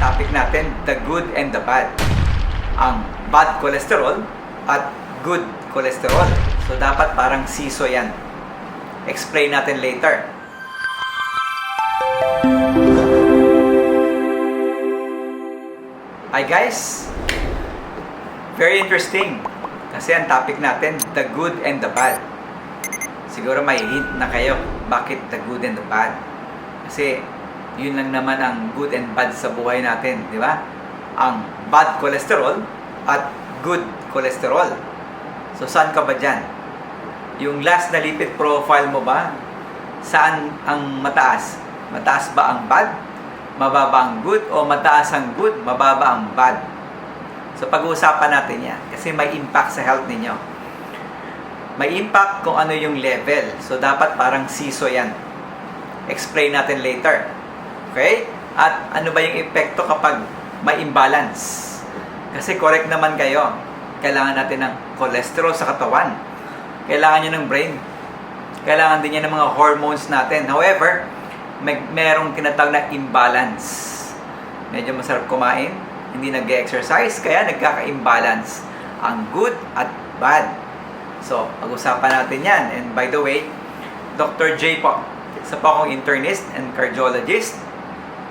topic natin, the good and the bad. Ang bad cholesterol at good cholesterol. So dapat parang siso yan. Explain natin later. Hi guys! Very interesting. Kasi ang topic natin, the good and the bad. Siguro may hint na kayo bakit the good and the bad. Kasi yun lang naman ang good and bad sa buhay natin, di ba? Ang bad cholesterol at good cholesterol. So saan ka ba dyan? Yung last na lipid profile mo ba? Saan ang mataas? Mataas ba ang bad? Mababa ang good? O mataas ang good? Mababa ang bad? So pag-uusapan natin yan kasi may impact sa health ninyo. May impact kung ano yung level. So dapat parang siso yan. Explain natin later. Okay? At ano ba yung epekto kapag may imbalance? Kasi correct naman kayo. Kailangan natin ng cholesterol sa katawan. Kailangan nyo ng brain. Kailangan din niya ng mga hormones natin. However, may merong tinatawag na imbalance. Medyo masarap kumain, hindi nag-exercise, kaya nagkaka-imbalance ang good at bad. So, pag-usapan natin yan. And by the way, Dr. J po, isa po akong internist and cardiologist.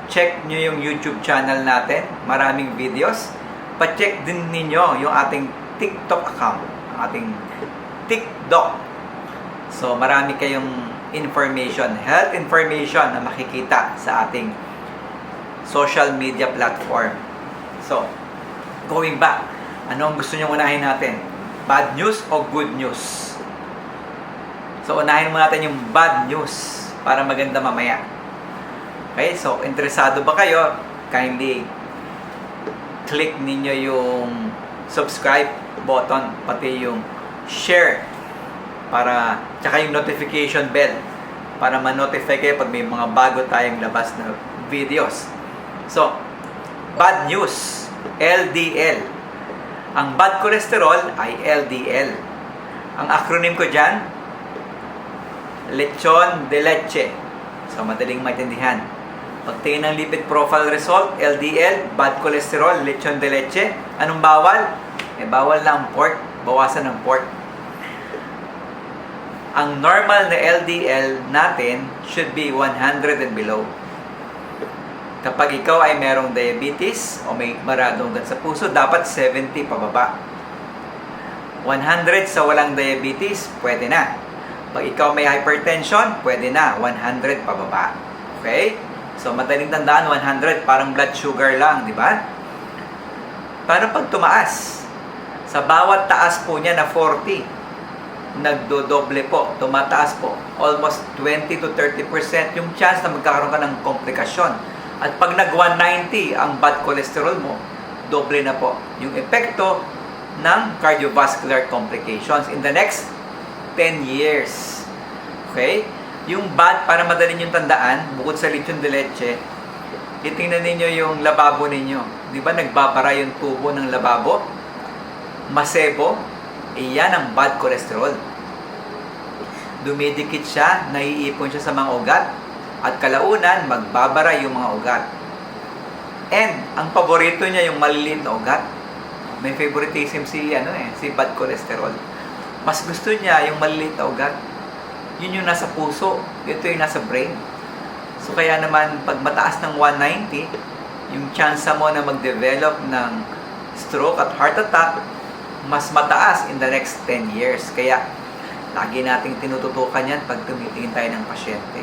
Check nyo yung YouTube channel natin. Maraming videos. Pa-check din ninyo yung ating TikTok account. Ang ating TikTok. So, marami kayong information, health information na makikita sa ating social media platform. So, going back, ano ang gusto nyo unahin natin? Bad news o good news? So, unahin mo natin yung bad news para maganda mamaya. Okay, so interesado ba kayo? Kindly click ninyo yung subscribe button, pati yung share para tsaka yung notification bell para ma-notify kayo pag may mga bago tayong labas na videos. So, bad news, LDL. Ang bad cholesterol ay LDL. Ang acronym ko dyan, lechon de leche. So, madaling maintindihan. Pagtingin ng lipid profile result, LDL, bad cholesterol, lechon de leche. Anong bawal? Eh, bawal na ang pork. Bawasan ng pork. Ang normal na LDL natin should be 100 and below. Kapag ikaw ay merong diabetes o may maradong ugat sa puso, dapat 70 pababa. 100 sa walang diabetes, pwede na. Pag ikaw may hypertension, pwede na, 100 pababa. Okay? So, madaling tandaan, 100, parang blood sugar lang, di ba? Paano pag tumaas? Sa bawat taas po niya na 40, nagdodoble po, tumataas po. Almost 20 to 30% yung chance na magkakaroon ka ng komplikasyon. At pag nag-190 ang bad cholesterol mo, doble na po yung epekto ng cardiovascular complications in the next 10 years. Okay? Yung bad, para madali yung tandaan, bukod sa lechon de leche, itingnan ninyo yung lababo ninyo. Di ba nagbabara yung tubo ng lababo? Masebo, iyan ang bad cholesterol. Dumidikit siya, naiipon siya sa mga ugat, at kalaunan, magbabara yung mga ugat. And, ang paborito niya yung maliliit na ugat. May favoritism si, ano eh, si bad cholesterol. Mas gusto niya yung maliliit na ugat. Yun yung nasa puso, ito yung nasa brain. So, kaya naman, pag mataas ng 190, yung chance mo na mag-develop ng stroke at heart attack, mas mataas in the next 10 years. Kaya, lagi nating tinututukan yan pag tumitingin tayo ng pasyente.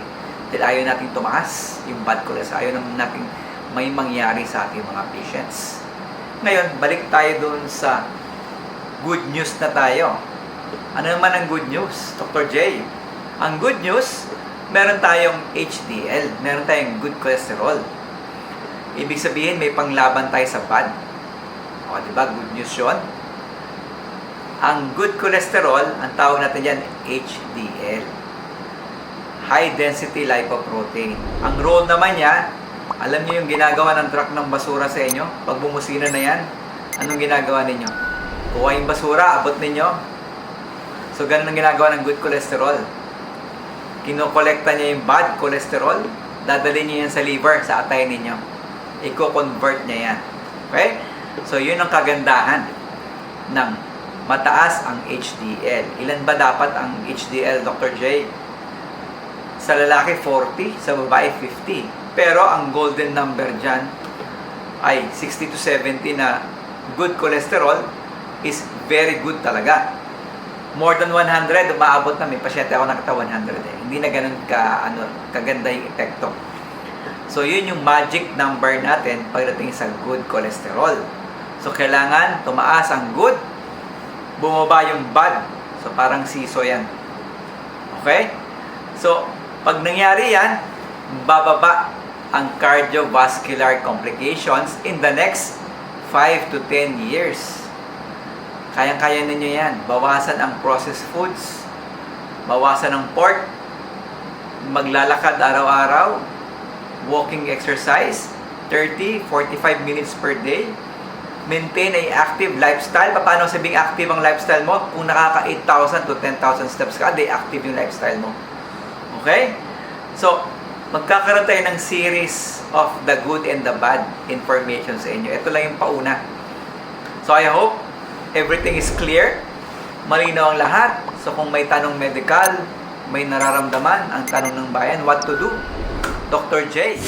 Dahil ayaw nating tumaas yung bad cholesterol. Ayaw naman nating may mangyari sa ating mga patients. Ngayon, balik tayo dun sa good news na tayo. Ano naman ang good news, Dr. J? Ang good news, meron tayong HDL, meron tayong good cholesterol. Ibig sabihin, may panglaban tayo sa bad. O, di ba? Good news yun. Ang good cholesterol, ang tawag natin yan, HDL. High density lipoprotein. Ang role naman niya, alam niyo yung ginagawa ng truck ng basura sa inyo? Pag bumusina na yan, anong ginagawa ninyo? Kuha yung basura, abot ninyo. So, ganun ang ginagawa ng good cholesterol. Kinokolekta niya yung bad cholesterol, dadalhin niya yan sa liver, sa atay ninyo. Iko-convert niya yan. Okay? So, yun ang kagandahan ng mataas ang HDL. Ilan ba dapat ang HDL, Dr. J? Sa lalaki, 40. Sa babae, 50. Pero ang golden number dyan ay 60 to 70 na good cholesterol is very good talaga. More than 100, umaabot na. May pasyente ako nakita 100 eh. Hindi na ganun ka, ano, kaganda yung epekto. So, yun yung magic number natin pagdating sa good cholesterol. So, kailangan tumaas ang good, bumaba yung bad. So, parang siso yan. Okay? So, pag nangyari yan, bababa ang cardiovascular complications in the next 5 to 10 years. Kayang-kaya ninyo yan. Bawasan ang processed foods. Bawasan ang pork. Maglalakad araw-araw. Walking exercise. 30, 45 minutes per day. Maintain a active lifestyle. Paano sabing active ang lifestyle mo? Kung nakaka 8,000 to 10,000 steps ka, day active yung lifestyle mo. Okay? So, magkakaroon tayo ng series of the good and the bad information sa inyo. Ito lang yung pauna. So, I hope everything is clear. Malinaw ang lahat. So, kung may tanong medical, may nararamdaman, ang tanong ng bayan, what to do? Dr. J.